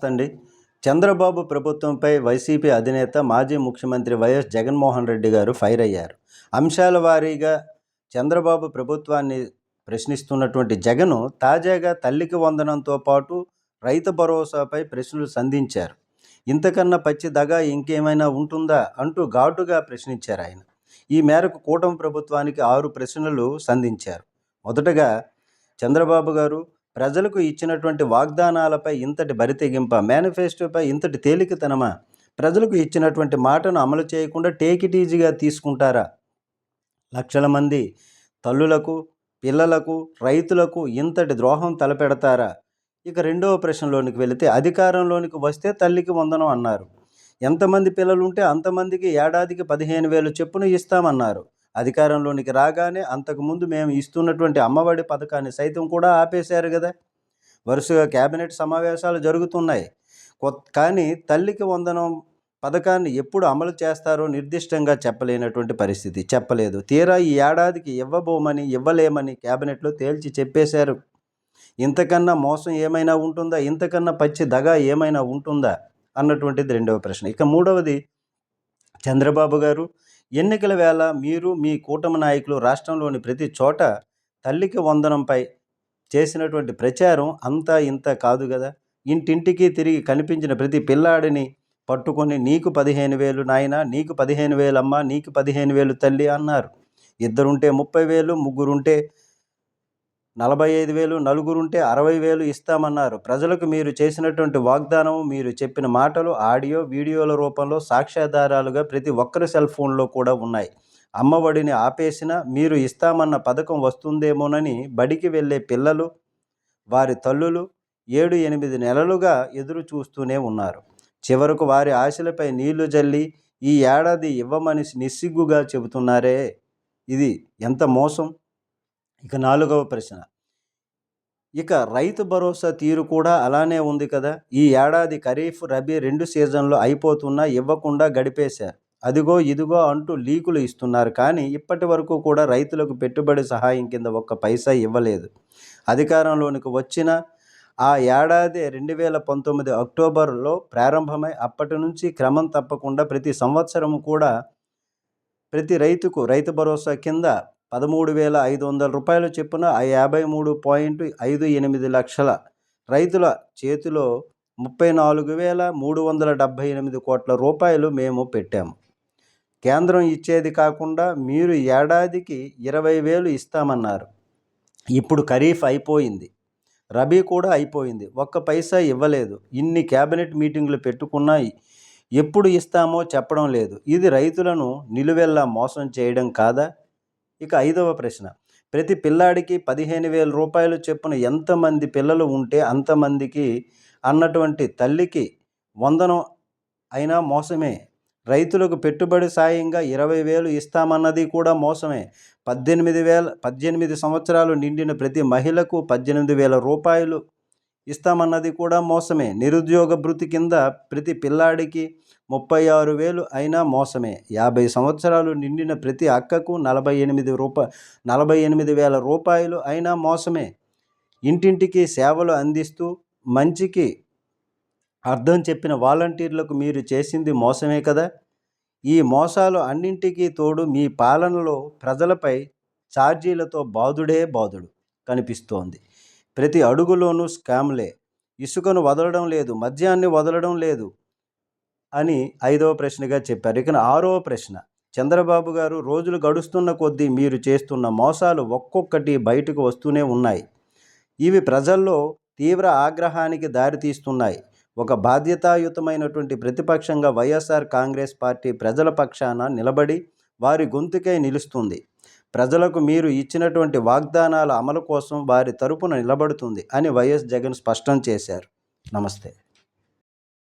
నమస్తే అండి చంద్రబాబు ప్రభుత్వంపై వైసీపీ అధినేత మాజీ ముఖ్యమంత్రి వైఎస్ జగన్మోహన్ రెడ్డి గారు ఫైర్ అయ్యారు. అంశాల వారీగా చంద్రబాబు ప్రభుత్వాన్ని ప్రశ్నిస్తున్నటువంటి జగను తాజాగా తల్లికి వందనంతో పాటు రైతు భరోసాపై ప్రశ్నలు సంధించారు. ఇంతకన్నా పచ్చి దగా ఇంకేమైనా ఉంటుందా అంటూ ఘాటుగా ప్రశ్నించారు ఆయన. ఈ మేరకు కూటమి ప్రభుత్వానికి ఆరు ప్రశ్నలు సంధించారు. మొదటగా చంద్రబాబు గారు ప్రజలకు ఇచ్చినటువంటి వాగ్దానాలపై ఇంతటి బరితెగింప మేనిఫెస్టోపై ఇంతటి తేలికతనమా? ప్రజలకు ఇచ్చినటువంటి మాటను అమలు చేయకుండా టేక్ ఇట్ ఈజీగా తీసుకుంటారా? లక్షల మంది తల్లులకు పిల్లలకు రైతులకు ఇంతటి ద్రోహం తలపెడతారా? ఇక రెండవ ప్రశ్నలోనికి వెళితే అధికారంలోనికి వస్తే తల్లికి వందనం అన్నారు. ఎంతమంది పిల్లలు ఉంటే అంతమందికి ఏడాదికి పదిహేను వేలు చెప్పును ఇస్తామన్నారు. అధికారంలోనికి రాగానే అంతకుముందు మేము ఇస్తున్నటువంటి అమ్మఒడి పథకాన్ని సైతం కూడా ఆపేశారు కదా. వరుసగా కేబినెట్ సమావేశాలు జరుగుతున్నాయి. కొత్త కానీ తల్లికి వందనం పథకాన్ని ఎప్పుడు అమలు చేస్తారో నిర్దిష్టంగా చెప్పలేనటువంటి పరిస్థితి. చెప్పలేదు. తీరా ఈ ఏడాదికి ఇవ్వబోమని ఇవ్వలేమని కేబినెట్లో తేల్చి చెప్పేశారు. ఇంతకన్నా మోసం ఏమైనా ఉంటుందా? ఇంతకన్నా పచ్చి దగా ఏమైనా ఉంటుందా? అన్నటువంటిది రెండవ ప్రశ్న. ఇక మూడవది చంద్రబాబు గారు ఎన్నికల వేళ మీరు మీ కూటమి నాయకులు రాష్ట్రంలోని ప్రతి చోట తల్లికి వందనంపై చేసినటువంటి ప్రచారం అంతా ఇంత కాదు కదా. ఇంటింటికి తిరిగి కనిపించిన ప్రతి పిల్లాడిని పట్టుకొని నీకు పదిహేను వేలు నాయన నీకు పదిహేను వేలు అమ్మ నీకు పదిహేను వేలు తల్లి అన్నారు. ఇద్దరుంటే ముప్పై వేలు ముగ్గురుంటే నలభై ఐదు వేలు నలుగురుంటే అరవై వేలు ఇస్తామన్నారు. ప్రజలకు మీరు చేసినటువంటి వాగ్దానం మీరు చెప్పిన మాటలు ఆడియో వీడియోల రూపంలో సాక్ష్యాధారాలుగా ప్రతి ఒక్కరి సెల్ ఫోన్లో కూడా ఉన్నాయి. అమ్మఒడిని ఆపేసిన మీరు ఇస్తామన్న పథకం వస్తుందేమోనని బడికి వెళ్ళే పిల్లలు వారి తల్లులు ఏడు ఎనిమిది నెలలుగా ఎదురు చూస్తూనే ఉన్నారు. చివరకు వారి ఆశలపై నీళ్ళు జల్లి ఈ ఏడాది ఇవ్వమని నిస్సిగ్గుగా చెబుతున్నారే? ఇది ఎంత మోసం? ఇక నాలుగవ ప్రశ్న. ఇక రైతు భరోసా తీరు కూడా అలానే ఉంది కదా? ఈ ఏడాది ఖరీఫ్ రబీ రెండు సీజన్లు అయిపోతున్నా ఇవ్వకుండా గడిపేశారు. అదిగో ఇదిగో అంటూ లీకులు ఇస్తున్నారు. కానీ ఇప్పటి వరకు కూడా రైతులకు పెట్టుబడి సహాయం కింద ఒక్క పైసా ఇవ్వలేదు. అధికారంలోనికి వచ్చిన ఆ ఏడాది రెండు వేల పంతొమ్మిది అక్టోబర్లో ప్రారంభమై అప్పటి నుంచి క్రమం తప్పకుండా ప్రతి సంవత్సరం కూడా ప్రతి రైతుకు రైతు భరోసా కింద పదమూడు వేల ఐదు వందల రూపాయలు చొప్పున యాభై మూడు పాయింట్ ఐదు ఎనిమిది లక్షల రైతుల చేతిలో ముప్పై నాలుగు వేల మూడు వందల డెబ్భై ఎనిమిది కోట్ల రూపాయలు మేము పెట్టాము. కేంద్రం ఇచ్చేది కాకుండా మీరు ఏడాదికి ఇరవై వేలు ఇస్తామన్నారు. ఇప్పుడు ఖరీఫ్ అయిపోయింది. రబీ కూడా అయిపోయింది. ఒక్క పైసా ఇవ్వలేదు. ఇన్ని క్యాబినెట్ మీటింగ్లు పెట్టుకున్నాయి ఎప్పుడు ఇస్తామో చెప్పడం లేదు. ఇది రైతులను నిలువెల్లా మోసం చేయడం కాదా? ఇక ఐదవ ప్రశ్న. ప్రతి పిల్లాడికి పదిహేను వేల రూపాయలు చొప్పున ఎంతమంది పిల్లలు ఉంటే అంతమందికి అన్నటువంటి తల్లికి వందనం అయినా మోసమే. రైతులకు పెట్టుబడి సాయంగా ఇరవై వేలు ఇస్తామన్నది కూడా మోసమే. పద్దెనిమిది వేల పద్దెనిమిది సంవత్సరాలు నిండిన ప్రతి మహిళకు పద్దెనిమిది వేల రూపాయలు ఇస్తామన్నది కూడా మోసమే. నిరుద్యోగ భృతి కింద ప్రతి పిల్లాడికి ముప్పై ఆరు వేలు అయినా మోసమే. యాభై సంవత్సరాలు నిండిన ప్రతి అక్కకు నలభై ఎనిమిది రూప నలభై ఎనిమిది వేల రూపాయలు అయినా మోసమే. ఇంటింటికి సేవలు అందిస్తూ మంచికి అర్థం చెప్పిన వాలంటీర్లకు మీరు చేసింది మోసమే కదా? ఈ మోసాలు అన్నింటికీ తోడు మీ పాలనలో ప్రజలపై ఛార్జీలతో బాధుడే బాధుడు కనిపిస్తోంది. ప్రతి అడుగులోనూ స్కామ్లే. ఇసుకను వదలడం లేదు మద్యాన్ని వదలడం లేదు అని ఐదవ ప్రశ్నగా చెప్పారు. ఇక ఆరవ ప్రశ్న. చంద్రబాబు గారు రోజులు గడుస్తున్న కొద్దీ మీరు చేస్తున్న మోసాలు ఒక్కొక్కటి బయటకు వస్తూనే ఉన్నాయి. ఇవి ప్రజల్లో తీవ్ర ఆగ్రహానికి దారితీస్తున్నాయి ఒక బాధ్యతాయుతమైనటువంటి ప్రతిపక్షంగా వైఎస్ఆర్ కాంగ్రెస్ పార్టీ ప్రజల పక్షాన నిలబడి వారి గొంతుకై నిలుస్తుంది. ప్రజలకు మీరు ఇచ్చినటువంటి వాగ్దానాల అమలు కోసం వారి తరపున నిలబడుతుంది అని వైఎస్ జగన్ స్పష్టం చేశారు. నమస్తే.